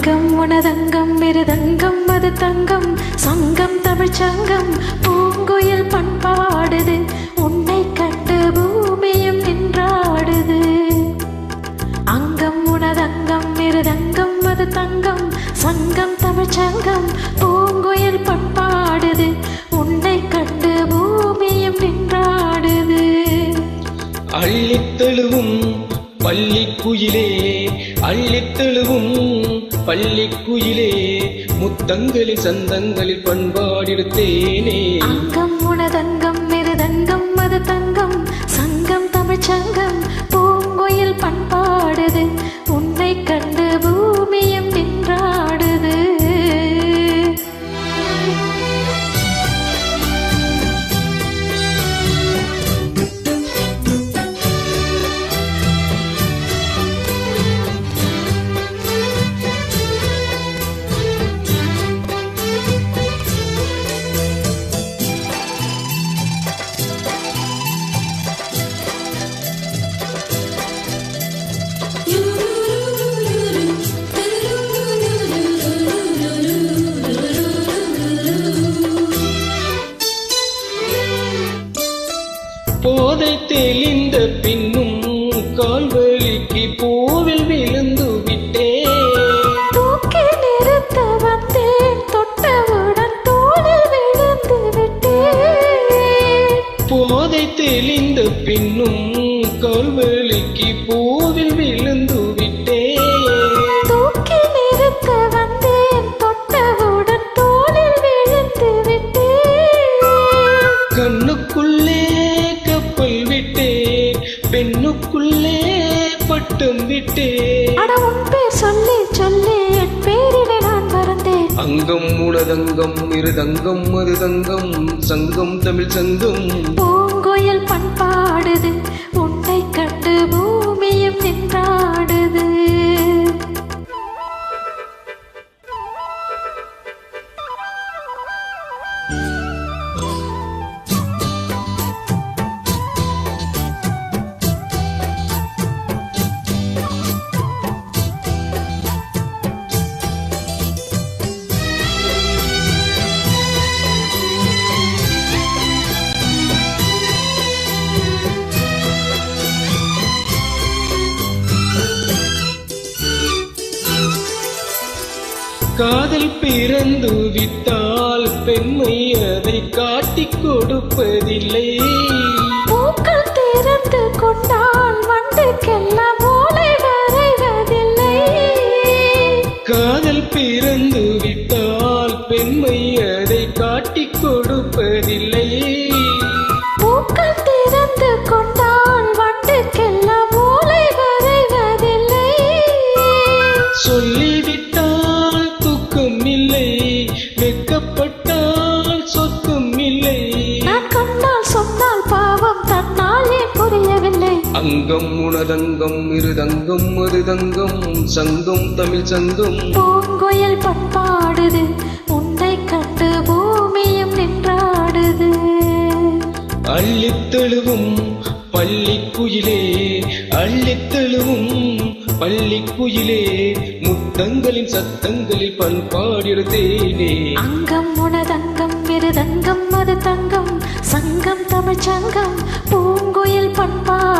அங்கம் உனதங்கம் விருதங்கம் அது தங்கம் சங்கம் தமிழ்ச்சங்கம் பூங்குயில் பண்பாடுது பள்ளிக்குயிலே அள்ளித்தெழுவும் பள்ளிக்குயிலே முத்தங்களில் சந்தங்களில் பண்பாடிடுத்தேனே. அங்கம் உனதங்கம் மிருதங்கம் மது தங்கம் சங்கம் தமிழ்ச்சங்கம் பூங்கோயில் பண்பாடுது. கால்வழிக்கு பூவில் விழுந்து விட்டேன். தூக்கி நிறுத்த வந்தேன். தொட்டவுடன் தோளில் விழுந்து விட்டேன். போதை தெளிந்த பின்னும் கால்வழிக்கு பூவில் விழுந்து விட்டேன். தூக்கி நிறுத்த வந்தேன். தொட்டவுடன் தோளில் விழுந்து விட்டேன். கண்ணுக்குள்ளே கப்பல் விட்டேன். பெண்ணுக்குள்ளே பட்டம் விட்டேன் அட உன் பேர் சொல்லி சொல்லி என் பேரினை நான் மறந்தேன். அங்கம் உனதங்கம் இருதங்கம் மருதங்கம் சங்கம் தமிழ் சங்கம். பூங்குயில் பண்பாடுது காதல் பிறந்து விட்டால் பெண்மை அதை காட்டிக் கொடுப்பதில்லை. அங்கம் உனதங்கம் இருதங்கம் மருதங்கம் சங்கம் தமிழ் சங்கம். பூங்குயில் பண்பாடுது உன்னை கண்டு பூமியும் நின்றாடுது. அள்ளித்தெழுவும் பள்ளிக்குயிலே அள்ளித்தெழுவும் பள்ளிக்குயிலே முத்தங்களின் சத்தங்களில் பண்பாடிடுதேனே அங்கம் உனதங்கம் மிருதங்கம் அது தங்கம் சங்கம் தமிழ்ச்சங்கம் பூங்குயில் பண்பாடுது